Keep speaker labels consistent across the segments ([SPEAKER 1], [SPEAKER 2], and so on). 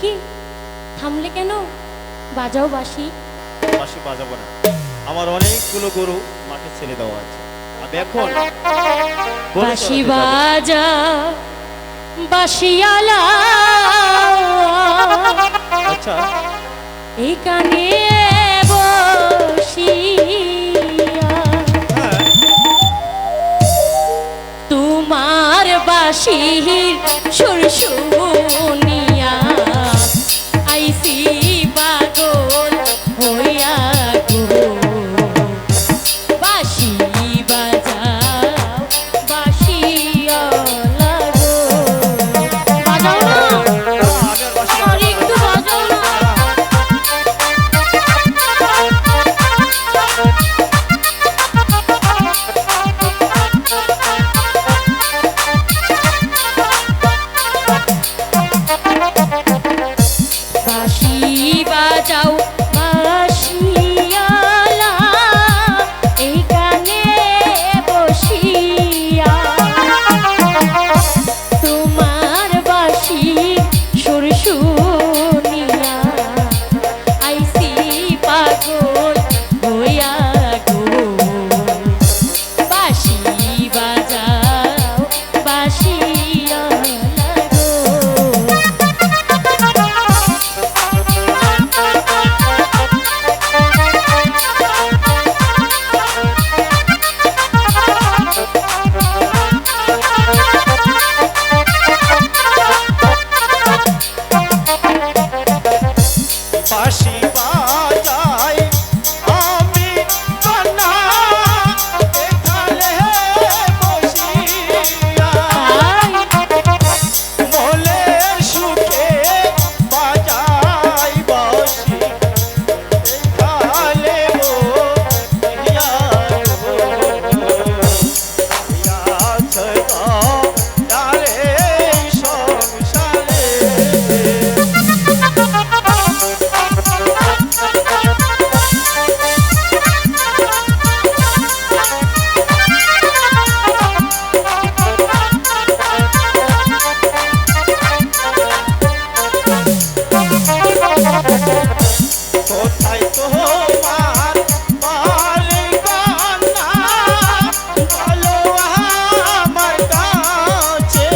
[SPEAKER 1] কি থামলে কেন? বাজাও বাসি
[SPEAKER 2] বাসি বাজাবো না। আমার অনেকগুলো গরু মাঠে ছেড়ে দেওয়া আছে। এখন
[SPEAKER 1] বাসি বাজা বাসিয়ালা
[SPEAKER 2] আচ্ছা।
[SPEAKER 1] এই কানে বসি
[SPEAKER 2] হ্যাঁ।
[SPEAKER 1] তোমার বাসির সুর সুর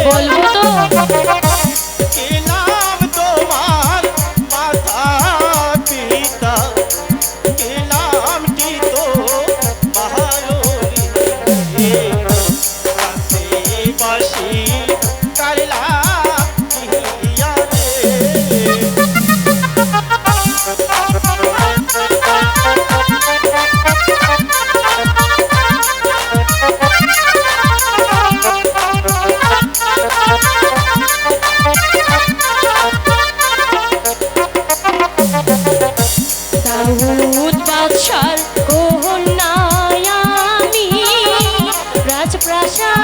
[SPEAKER 1] বলবো তো Thank you. pressure.